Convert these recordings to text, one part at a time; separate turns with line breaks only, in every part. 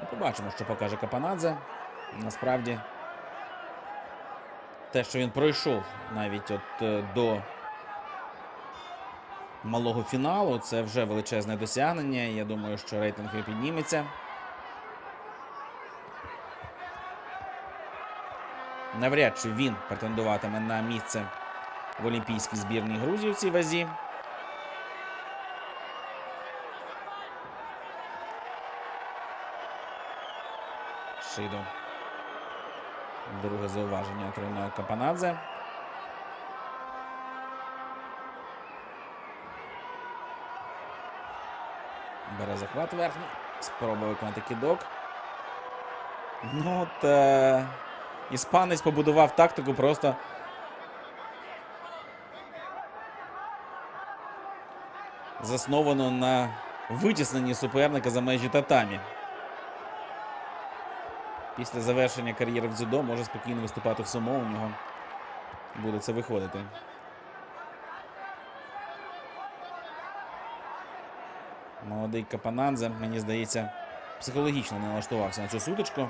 Ну, Побачимо, що покаже Капанадзе. Насправді, те, що він пройшов навіть от е, до малого фіналу, це вже величезне досягнення. Я думаю, що рейтинг підніметься. Навряд чи він претендуватиме на місце в олімпійській збірній Грузії в цій вазі. Шидо. Друге зауваження отримує Капанадзе. Бере захват верхній. Спробує виконати кидок. Ну от е... іспанець побудував тактику просто. Засновано на витісненні суперника за межі татамі. Після завершення кар'єри в дзюдо може спокійно виступати в сумо. У нього буде це виходити. Молодий Капанадзе, мені здається, психологічно налаштувався на цю сутичку.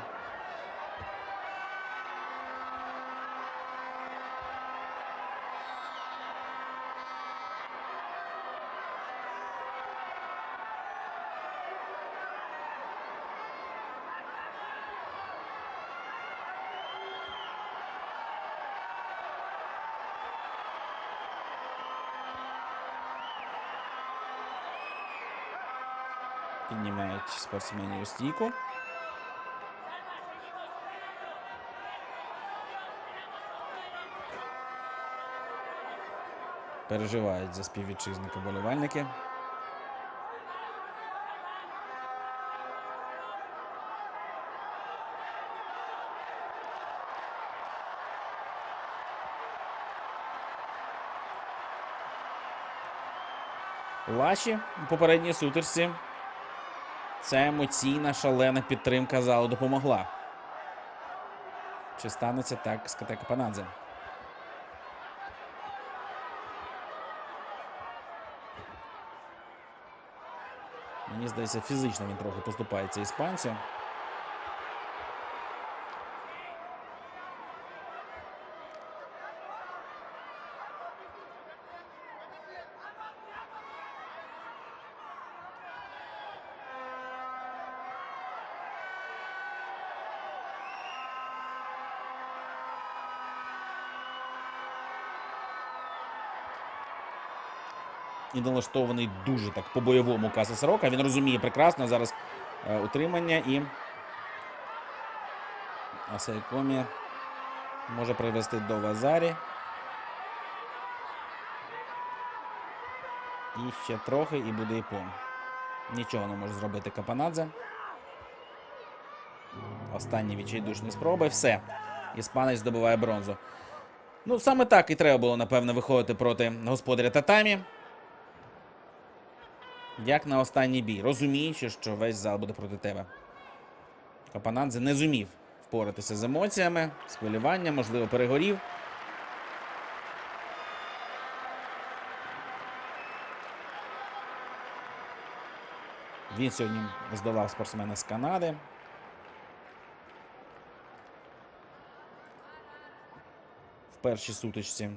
У стійку. Переживають за співвітчизника болівальники. Лаші у попередній сутичці. Ця емоційна шалена підтримка залу допомогла. Чи станеться так з Катека Панадзе? Мені здається, фізично він трохи поступається іспанцю. І налаштований дуже так по-бойовому Каса Сорока. Він розуміє прекрасно зараз е, утримання і Асайкомі може привести до Вазарі. І ще трохи, і буде іпон. Нічого не може зробити Капанадзе. Останні відчайдушні спроби. Все. Іспанець здобуває бронзу. Ну, саме так і треба було, напевно, виходити проти господаря Татамі. Як на останній бій, розуміючи, що весь зал буде проти тебе. Капанадзе не зумів впоратися з емоціями, з хвилюванням, можливо, перегорів. Він сьогодні здолав спортсмена з Канади. В першій сутичці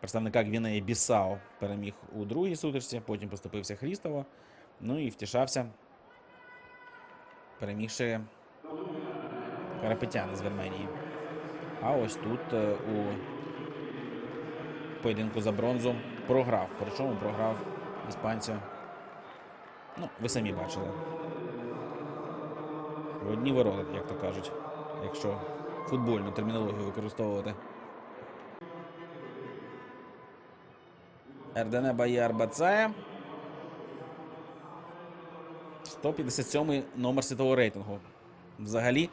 представника Гвінеї Бісау переміг у другій сутичці, потім поступився Хрістово. Ну і втішався, перемігши Карапетяна з Вірменії. А ось тут е, у поєдинку за бронзу програв. Причому програв іспанцю. Ну, ви самі бачили. В одні ворота, як то кажуть, якщо футбольну термінологію використовувати. Ердене Баяр Бацая. 157 номер світового рейтингу. Взагалі,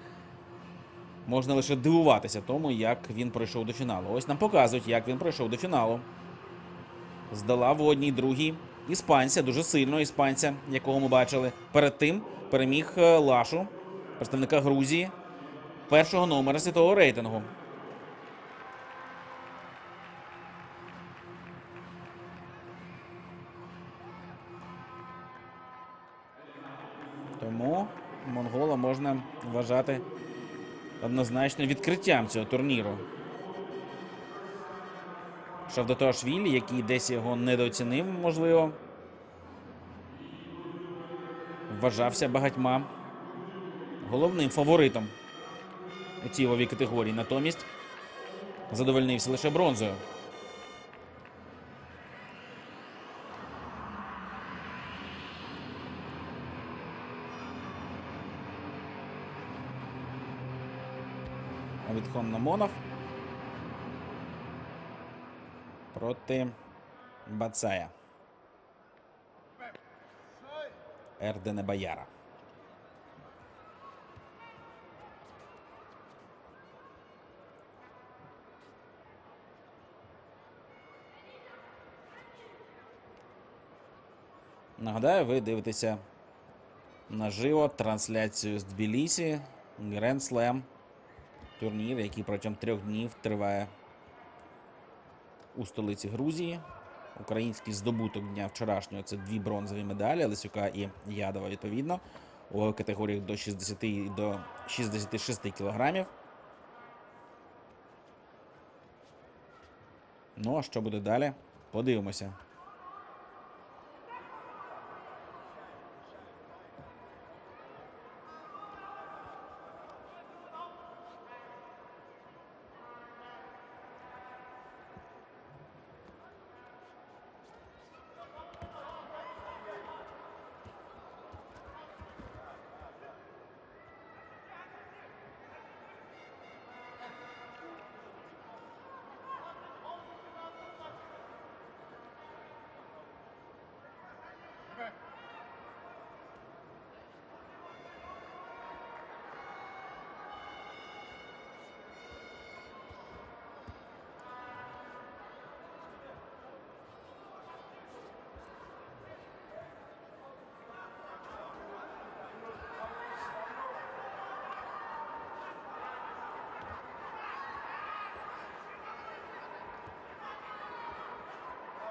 можна лише дивуватися тому, як він пройшов до фіналу. Ось нам показують, як він пройшов до фіналу. Здала в одній другій іспанця, дуже сильного іспанця, якого ми бачили. Перед тим переміг е, Лашу, представника Грузії, першого номера світового рейтингу. Вважати однозначно відкриттям цього турніру. Шавдатуашвілі, який десь його недооцінив, можливо, вважався багатьма головним фаворитом у цій ваговій категорії. Натомість задовольнився лише бронзою. Відхон Намонов проти Бацая. Ердене Баяра. Нагадаю, ви дивитеся наживо трансляцію з Тбілісі Grand Slam турнір, який протягом трьох днів триває у столиці Грузії. Український здобуток дня вчорашнього це дві бронзові медалі Лисюка і Ядова, відповідно, у категоріях до 60 і до 66 кілограмів. Ну, а що буде далі? Подивимося.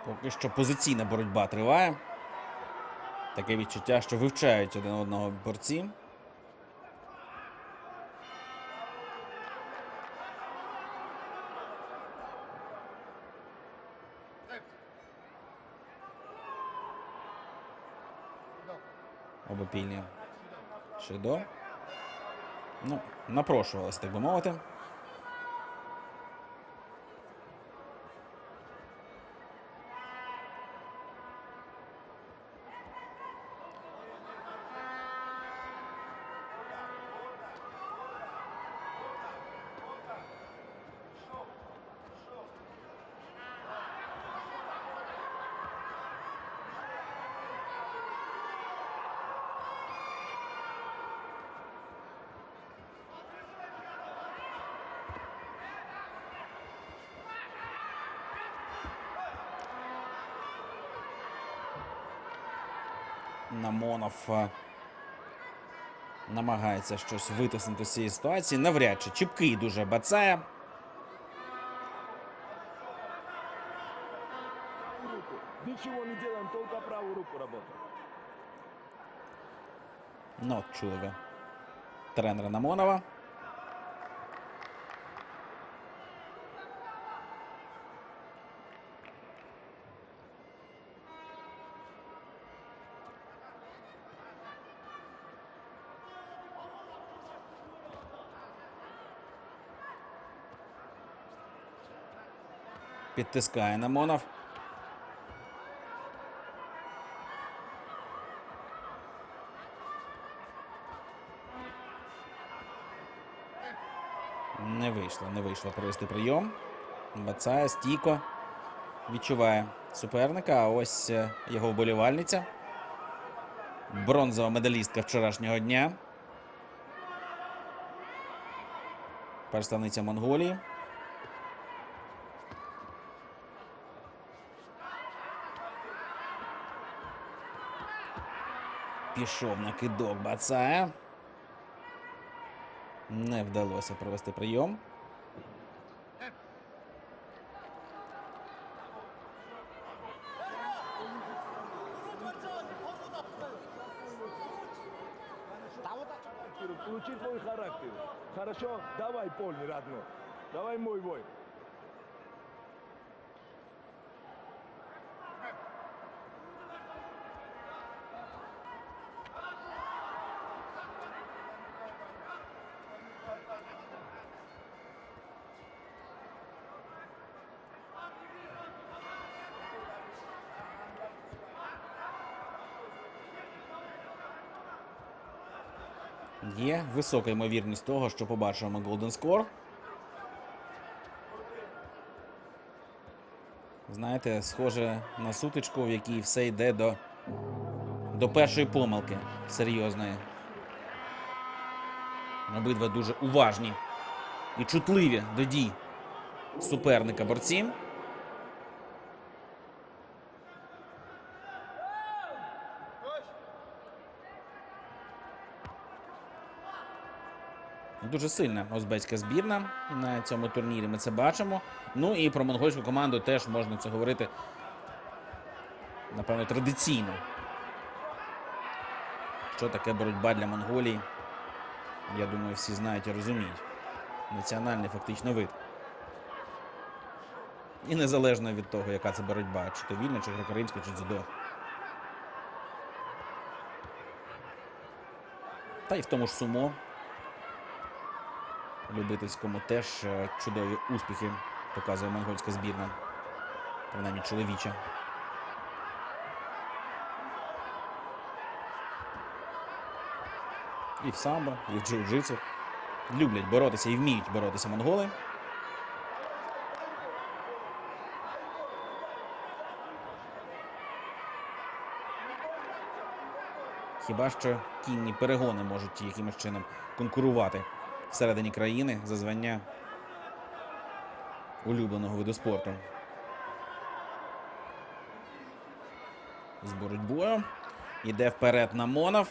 Поки що позиційна боротьба триває. Таке відчуття, що вивчають один одного борці. Обопільні Шидо. Ну, напрошувалось, так би мовити. Намонов е, намагається щось витиснути з цієї ситуації. Навряд чи чіпкий дуже бацає.
Нічого Ничего не делаем, только правую руку работаем.
Ну, чули ви тренера Намонова. Підтискає Намонов. Не вийшло, не вийшло провести прийом. Бацає стійко відчуває суперника. А ось е, його вболівальниця. Бронзова медалістка вчорашнього дня. Представниця Монголії. Пішов на кидок Бацая. Не вдалося провести прийом.
Включи твой характер. Хорошо? Давай, полный, родной. Давай мой бой.
Є висока ймовірність того, що побачимо Golden Score. Знаєте, схоже на сутичку, в якій все йде до, до першої помилки серйозної. Обидва дуже уважні і чутливі до дій суперника борці. Дуже сильна узбецька збірна на цьому турнірі. Ми це бачимо. Ну і про монгольську команду теж можна це говорити, напевно, традиційно. Що таке боротьба для Монголії? Я думаю, всі знають і розуміють. Національний фактично вид. І незалежно від того, яка це боротьба, чи то вільна, чи греко-римська, чи дзюдо. Та й в тому ж сумо любительському теж е, чудові успіхи показує монгольська збірна. Принаймні чоловіча. І в самбо, і в джиу-джитсу. Люблять боротися і вміють боротися монголи. Хіба що кінні перегони можуть якимось чином конкурувати всередині країни за звання улюбленого виду спорту. З боротьбою. Іде вперед на Монов.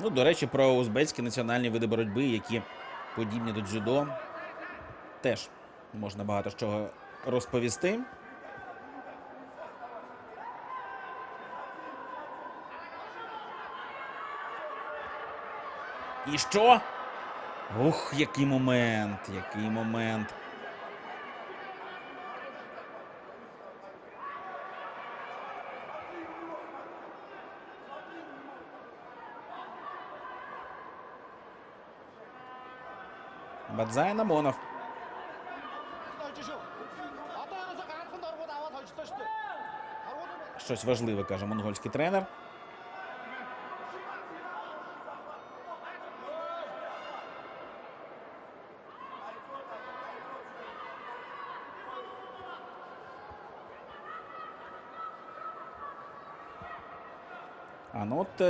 Ну, до речі, про узбецькі національні види боротьби, які подібні до дзюдо, теж можна багато чого розповісти. І що? Ух, який момент, який момент. Бадзай Намонов. Щось важливе, каже монгольський тренер.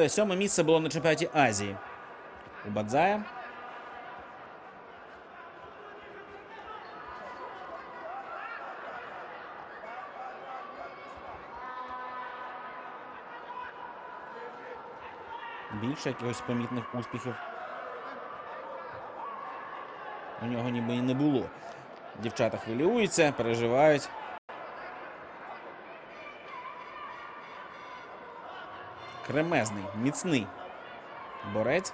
Сьоме місце було на чемпіонаті Азії. У Бадзая. Більше якихось помітних успіхів. У нього ніби і не було. Дівчата хвилюються, переживають. Кремезний, міцний борець.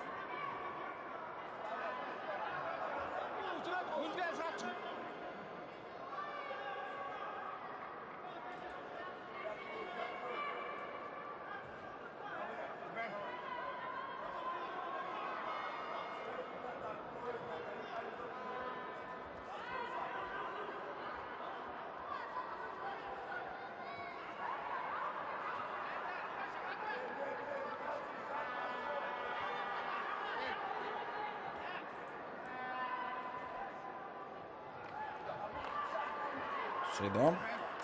Шидо.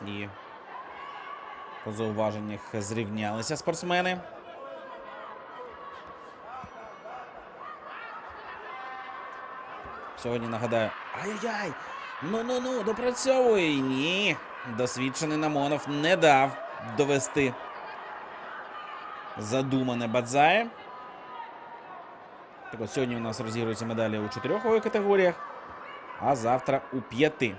І по зауваженнях зрівнялися спортсмени. Сьогодні нагадаю. Ай-яй-яй! Ну-ну-ну, допрацьовуй! Ні. Досвідчений Намонов не дав довести задумане Бадзає. Так от сьогодні у нас розігруються медалі у чотирьох вагових категоріях, а завтра у п'яти.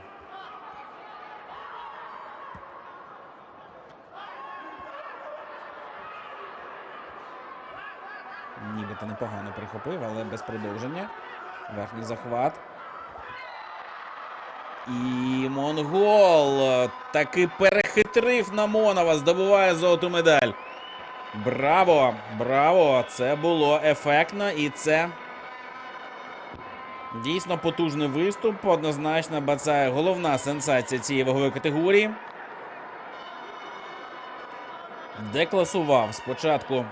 Нібито непогано прихопив, але без продовження. Верхній захват. І Монгол таки перехитрив Намонова, здобуває золоту медаль. Браво! Браво! Це було ефектно і це дійсно потужний виступ. Однозначно, Бацай головна сенсація цієї вагової категорії. Декласував спочатку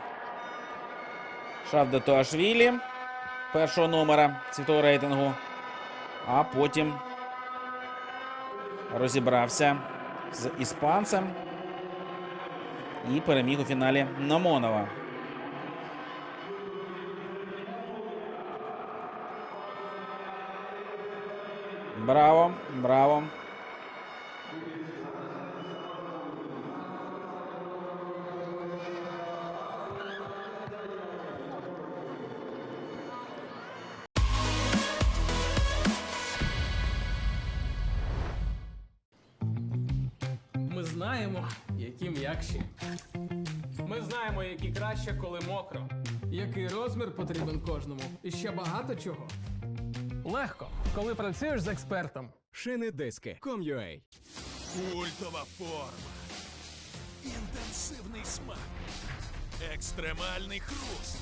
Шавда Туашвілі першого номера світового рейтингу, а потім розібрався з іспанцем і переміг у фіналі Намонова. Браво, браво.
Знаємо, які м'якші.
Ми знаємо, які краще, коли мокро.
Який розмір потрібен кожному. І ще багато чого. Легко, коли працюєш з експертом.
Шини диски. Com.ua
Культова форма. Інтенсивний смак. Екстремальний хруст.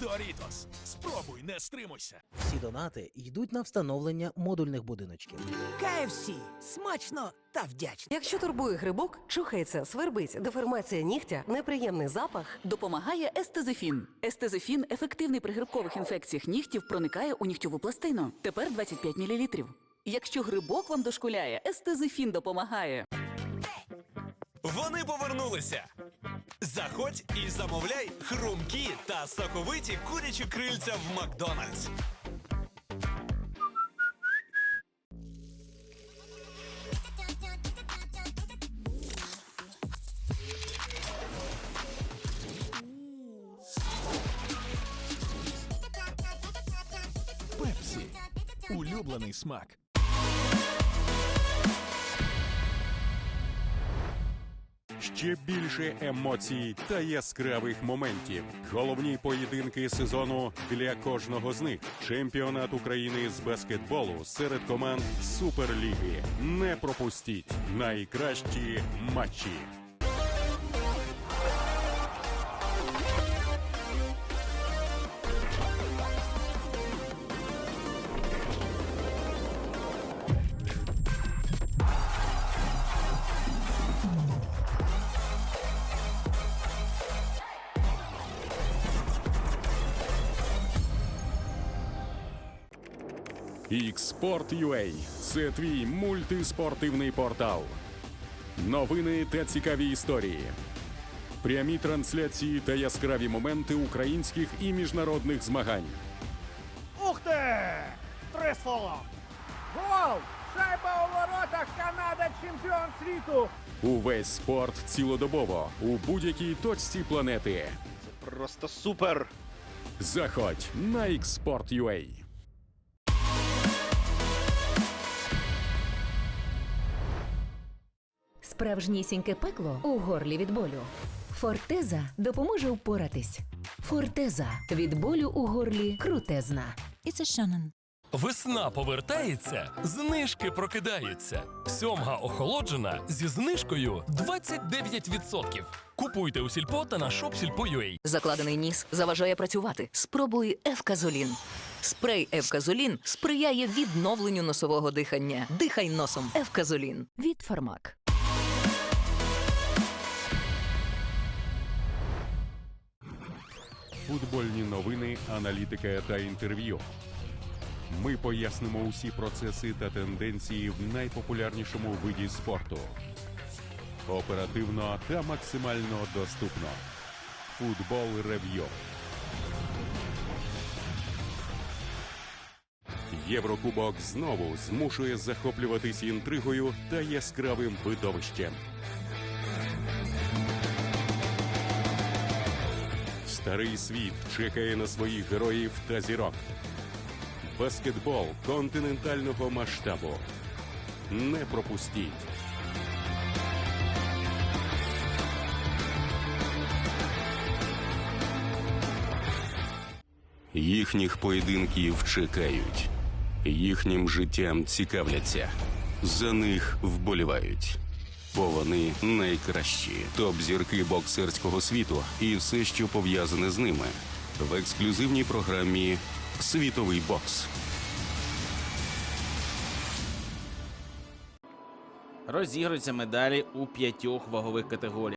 Дорітос. Спробуй, не стримуйся.
Всі донати йдуть на встановлення модульних будиночків.
KFC. смачно та вдячно.
Якщо турбує грибок, чухається, свербить, деформація нігтя, неприємний запах.
Допомагає естезифін. Естезифін ефективний при грибкових інфекціях нігтів проникає у нігтєву пластину. Тепер 25 мл. Якщо грибок вам дошкуляє, естезифін допомагає.
Вони повернулися. Заходь і замовляй хрумкі та соковиті курячі крильця в Макдональдс. Улюблений смак.
Ще більше емоцій та яскравих моментів. Головні поєдинки сезону для кожного з них. Чемпіонат України з баскетболу серед команд Суперліги. Не пропустіть найкращі матчі. Xsport.ua – це твій мультиспортивний портал. Новини та цікаві історії. Прямі трансляції та яскраві моменти українських і міжнародних змагань.
Ух ти! Три слова! Гол! Шайба у воротах! Канада чемпіон світу!
Увесь спорт цілодобово у будь-якій точці планети.
Це Просто супер!
Заходь на Xsport.ua.
Справжнісіньке пекло у горлі від болю. Фортеза допоможе впоратись. Фортеза від болю у горлі крутезна.
І це Шанон.
Весна повертається, знижки прокидаються. Сьомга охолоджена зі знижкою 29%. Купуйте у сільпо та на shopsilpo.ua.
Закладений ніс заважає працювати. Спробуй Евказолін. Спрей Евказолін сприяє відновленню носового дихання. Дихай носом. Евказолін від Фармак.
Футбольні новини, аналітика та інтерв'ю. Ми пояснимо усі процеси та тенденції в найпопулярнішому виді спорту. Оперативно та максимально доступно. Футбол рев'ю. Єврокубок знову змушує захоплюватись інтригою та яскравим видовищем. Старий світ чекає на своїх героїв та зірок. Баскетбол континентального масштабу. Не пропустіть.
Їхніх поєдинків чекають, їхнім життям цікавляться, за них вболівають. Бо вони найкращі топ-зірки боксерського світу і все, що пов'язане з ними в ексклюзивній програмі Світовий бокс.
Розігруються медалі у п'ятьох вагових категоріях.